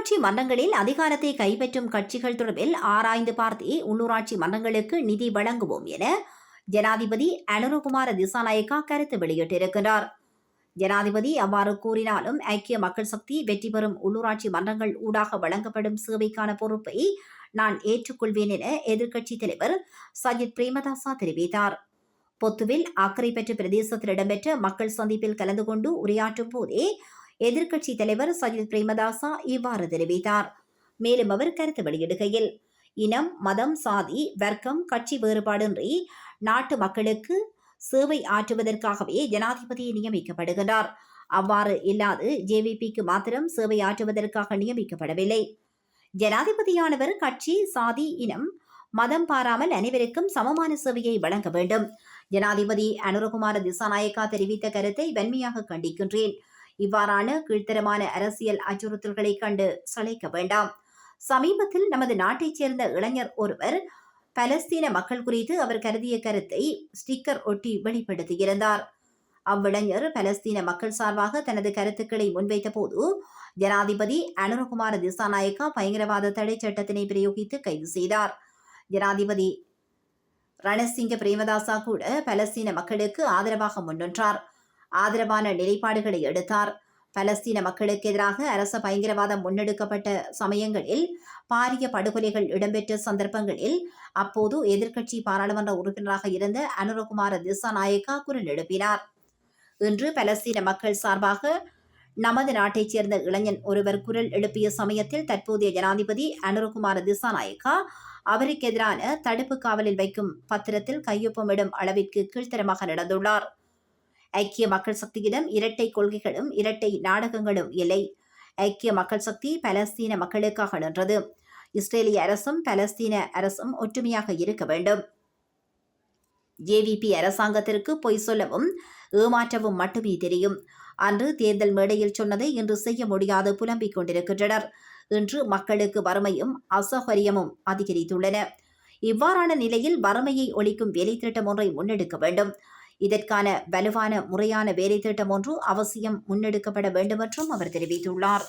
உள்ளூராட்சி மன்றங்களில் அதிகாரத்தை கைப்பற்றும் கட்சிகள் தொடர்பில் ஆராய்ந்து பார்த்தே உள்ளூராட்சி மன்றங்களுக்கு நிதி வழங்குவோம் என ஜனாதிபதி அனுருகுமார திசாநாயக்கா கருத்து வெளியிட்டிருக்கிறார். ஜனாதிபதி அவ்வாறு கூறினாலும் ஐக்கிய மக்கள் சக்தி வெற்றி பெறும் உள்ளூராட்சி மன்றங்கள் ஊடாக வழங்கப்படும் சேவைக்கான பொறுப்பை நான் ஏற்றுக்கொள்வேன் என எதிர்க்கட்சித் தலைவர் சஜித் பிரேமதாசா தெரிவித்தார். பொத்துவில் அக்கறை பெற்ற பிரதேசத்தில் இடம்பெற்ற மக்கள் சந்திப்பில் கலந்து கொண்டு உரையாற்றும் போதே எதிர்க்கட்சி தலைவர் சஜித் பிரேமதாசா இவ்வாறு தெரிவித்தார். மேலும் அவர் கருத்து வெளியிடுகையில் இனம் மதம் சாதி வர்க்கம் கட்சி வேறுபாடின்றி நாட்டு மக்களுக்கு சேவை ஆற்றுவதற்காகவே ஜனாதிபதி நியமிக்கப்படுகிறார் அவ்வாறு இல்லாது ஜேவிபிக்கு மாத்திரம் சேவை ஆற்றுவதற்காக நியமிக்கப்படவில்லை. ஜனாதிபதியானவர் கட்சி சாதி இனம் மதம் பாராமல் அனைவருக்கும் சமமான சேவையை வழங்க வேண்டும். ஜனாதிபதி அனுரகுமார திசாநாயக்கா தெரிவித்த கருத்தை வன்மையாக கண்டிக்கின்றேன். இவ்வாறான கீழ்த்தரமான அரசியல் அச்சுறுத்தல்களை கண்டு சளைக்க வேண்டாம். சமீபத்தில் நமது நாட்டைச் சேர்ந்த இளைஞர் ஒருவர் பலஸ்தீன மக்கள் குறித்து அவர் கருதிய கருத்தை ஸ்டிக்கர் ஒட்டி வெளிப்படுத்தியிருந்தார். அவ்விளைஞர் பலஸ்தீன மக்கள் சார்பாக தனது கருத்துக்களை முன்வைத்த போது ஜனாதிபதி அனுரகுமார திசாநாயக்கா பயங்கரவாத தடை சட்டத்தினை பிரயோகித்து கைது செய்தார். ஜனாதிபதி ரணசிங்க பிரேமதாசா கூட பலஸ்தீன மக்களுக்கு ஆதரவாக முன்னின்றார். ஆதரவான நிலைப்பாடுகளை எடுத்தார். பலஸ்தீன மக்களுக்கு எதிராக அரச பயங்கரவாதம் முன்னெடுக்கப்பட்ட சமயங்களில் பாரிய படுகொலைகள் இடம்பெற்ற சந்தர்ப்பங்களில் அப்போது எதிர்க்கட்சி பாராளுமன்ற உறுப்பினராக இருந்த அனுரகுமார திசாநாயக்கா குரல் எழுப்பினார். இன்று பலஸ்தீன மக்கள் சார்பாக நமது நாட்டைச் சேர்ந்த இளைஞன் ஒருவர் குரல் எழுப்பிய சமயத்தில் தற்போதைய ஜனாதிபதி அனுரகுமார திசாநாயக்கா அவருக்கு எதிரான தடுப்பு காவலில் வைக்கும் பத்திரத்தில் கையொப்பமிடும் அளவிற்கு கீழ்த்தரமாக நடந்துள்ளார். ஐக்கிய மக்கள் சக்தியிடம் இரட்டை கொள்கைகளும் இரட்டை நாடகங்களும் இல்லை. ஐக்கிய மக்கள் சக்தி பலஸ்தீன மக்களுக்காக நின்றது. இஸ்ரேலிய அரசும் பலஸ்தீன அரசும் ஒற்றுமையாக இருக்க வேண்டும். ஜேவிபி அரசாங்கத்திற்கு பொய் சொல்லவும் ஏமாற்றவும் மட்டுமே தெரியும். அன்று தேர்தல் மேடையில் சொன்னதை இன்று செய்ய முடியாது புலம்பிக் கொண்டிருக்கின்றனர். இன்று மக்களுக்கு வறுமையும் அசௌகரியமும் அதிகரித்துள்ளன. இவ்வாறான நிலையில் வறுமையை ஒழிக்கும் வேலை திட்டம் ஒன்றை முன்னெடுக்க வேண்டும். இதற்கான வலுவான முறையான வேலை திட்டம் ஒன்று அவசியம் முன்னெடுக்கப்பட வேண்டும் என்றும் அவர் தெரிவித்துள்ளார்.